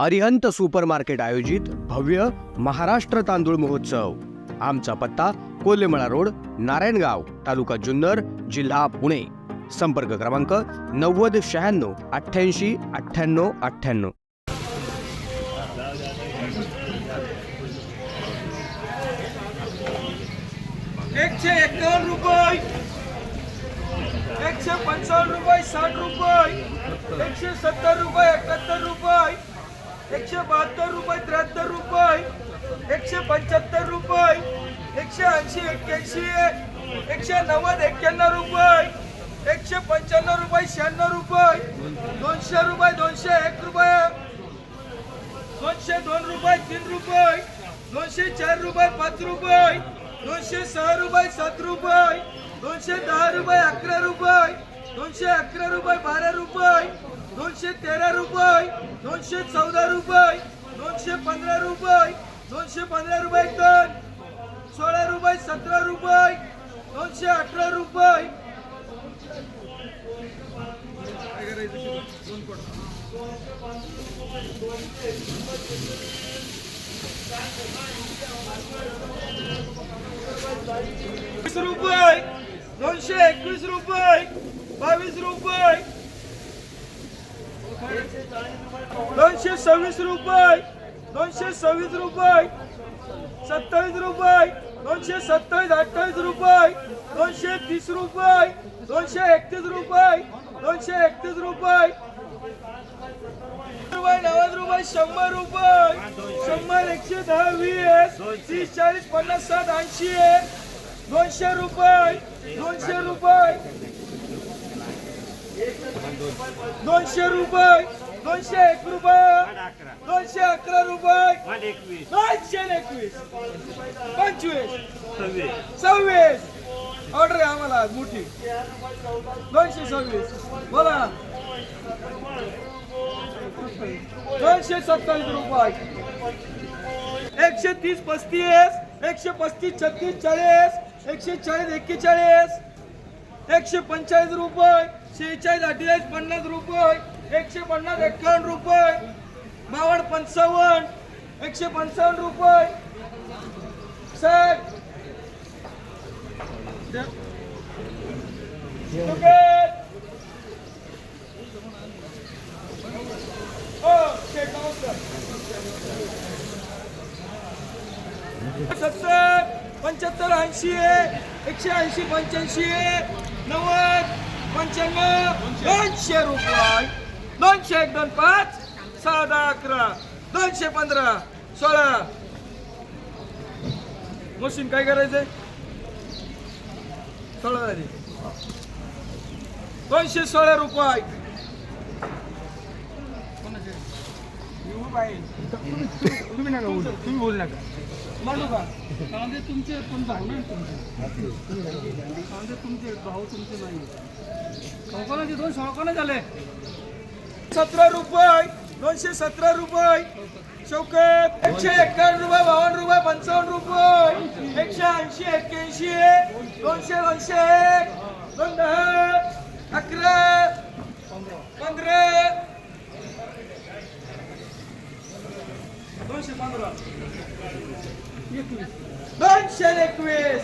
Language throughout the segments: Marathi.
अरिहंत सुपर मार्केट आयोजित भव्य महाराष्ट्र तांदूळ महोत्सव. आमचा पत्ता कोल्हेमळा रोड नारायणगाव तालुका जुन्नर जिल्हा पुणे. संपर्क क्रमांक नव्वद शहाण्णव अठ्ठ्याऐंशी अठ्ठ्याण्णव अठ्ठ्याण्णव. एकशे एकावन्न रुपये. एकशे पंचावन्न रुपये साठ रुपये. एकशे सत्तर रुपये एकाहत्तर रुपये. एकशे बहात्तर रुपये त्र्याहत्तर रुपये एकशे पंच्याहत्तर रुपये एकशे ऐंशी एक्क्याऐंशी एकशे नव्वद एक्क्याण्णव रुपये एकशे पंच्याण्णव रुपये शहाण्णव रुपये दोनशे रुपये दोनशे एक रुपये दोनशे दोन रुपये तीन रुपये दोनशे चार रुपये पाच रुपये दोनशे सहा रुपये सात रुपये दोनशे दहा रुपये अकरा रुपये दोनशे अकरा रुपये बारा रुपये दोनशे तेरा रुपये दोनशे चौदा रुपये दोनशे पंधरा रुपये दोनशे पंधरा रुपये टन सोळा रुपये सतरा रुपये दोनशे अठरा रुपये. वीस रुपये दोनशे एकवीस रुपये बावीस रुपये. दोनशे सव्वीस रुपये दोनशे सव्वीस रुपये सत्तावीस रुपये दोनशे सत्तावीस अठ्ठावीस रुपये दोनशे तीस रुपये दोनशे एकतीस रुपये दोनशे एकतीस रुपये. रुपये नव्वद रुपये शंभर रुपये. शंभर एकशे दहा वीस तीस चाळीस पन्नास साठ ऐंशी दोनशे रुपये दोनशे रुपये. दोनशे रुपये दोनशे एक रुपये दोनशे अकरा रुपये दोनशे एकवीस पंचवीस सव्वीस. ऑर्डर आहे आम्हाला मोठी. दोनशे सव्वीस. बोला. दोनशे सत्तावीस रुपये. एकशे तीस पस्तीस एकशे पस्तीस छत्तीस चाळीस एकशे चाळीस एक्केचाळीस एकशे पंचेचाळीस रुपये. शेहेचाळीस अठ्ठेचाळीस पन्नास रुपये एकशे पन्नास एक्कावन्न रुपये बावन्न पंचावन्न एकशे पंचावन्न रुपये. साठ हो, सत्तर पंच्याहत्तर ऐंशी एकशे ऐंशी पंच्याऐंशी नव्वद. पंच्याण्णव दोनशे रुपये. दोनशे एक दोन पाच सहा दहा अकरा दोनशे पंधरा सोळा. मशीन काय करायचंय? सोळा झाली. दोनशे सोळा रुपये. तुम्ही नका बोलू नका. मांडू का कांदे तुमचे पण भाऊ नाही तुमचे. कांदे तुमचे भाऊ तुमचे नाही कोणाचे दोन कोणा झाले. सतरा रुपये दोनशे सतरा रुपये. चौक एकशे एक्कावन्न रुपये बावन्न रुपये पंचावन्न रुपये. एकशे ऐंशी एक्क्याऐंशी दोनशे दोनशे एक. दोन दहा अकरा पंधरा. दोनशे पंधरा. दोनशे एकवीस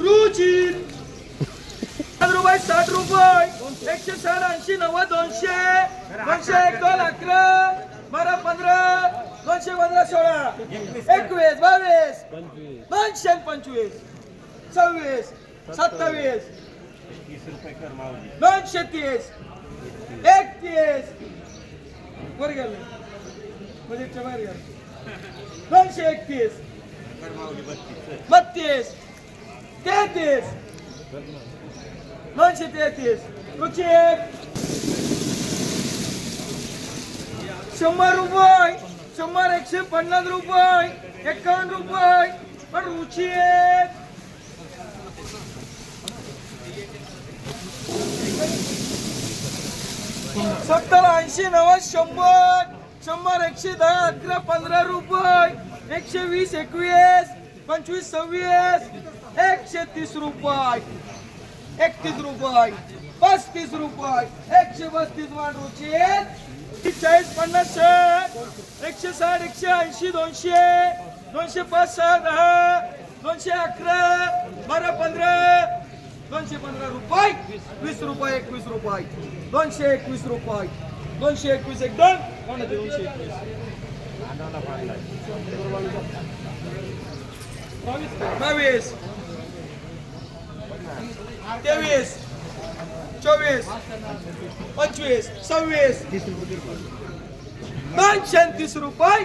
रुची साठ रुपये साठ रुपये एकशे साठ ऐंशी नव्वद दोनशे दोनशे एक दोन अकरा बारा पंधरा दोनशे पंधरा सोळा एकवीस बावीस दोनशे पंचवीस सव्वीस सत्तावीस दोनशे तीस एकतीस वर गेले म्हणजे बजेटच्या बाहेर गेले दोनशे एकतीस. बत्तीस. तेहतीस. दोनशे तेहतीस. रुची एक. शंभर रुपये. शंभर एकशे पन्नास रुपये. एक्कावन्न रुपये. पण रुची एक. सत्तर ऐंशी नव्वद शंभर. शंभर एकशे दहा अकरा पंधरा रुपये. एकशे वीस एकवीस पंचवीस सव्वीस. एकशे तीस रुपये. एकतीस रुपये. पस्तीस रुपये. एकशे पस्तीस मांडूचे. चाळीस पन्नास साठ. एकशे साठ एकशे ऐंशी दोनशे. दोनशे पाच सहा दहा. दोनशे अकरा. बारा पंधरा. दोनशे पंधरा रुपये. वीस रुपये एकवीस रुपये. दोनशे एकवीस रुपये. दोनशे एकवीस एक दोन. बावीस. तेवीस. चोवीस. पंचवीस. सव्वीस. दोनशे तीस रुपये.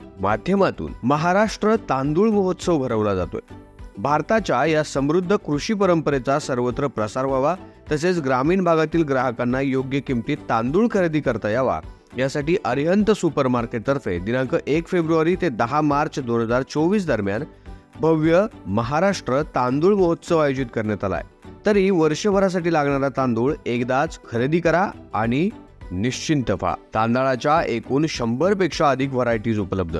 माध्यमातून महाराष्ट्र तांदूळ महोत्सव भरवला जातोय. भारताच्या या समृद्ध कृषी परंपरेचा सर्वत्र प्रसार व्हावा तसेच ग्रामीण भागातील ग्राहकांना योग्य किमतीत तांदूळ खरेदी करता यावा यासाठी अरिहंत सुपर मार्केटतर्फे दिनांक एक फेब्रुवारी ते दहा मार्च दोन हजार चोवीस दरम्यान भव्य महाराष्ट्र तांदूळ महोत्सव आयोजित करण्यात आलाय. तरी वर्षभरासाठी लागणारा तांदूळ एकदाच खरेदी करा आणि निश्चिंत व्हा. तांदळाच्या एकूण शंभरपेक्षा अधिक व्हरायटीज उपलब्ध.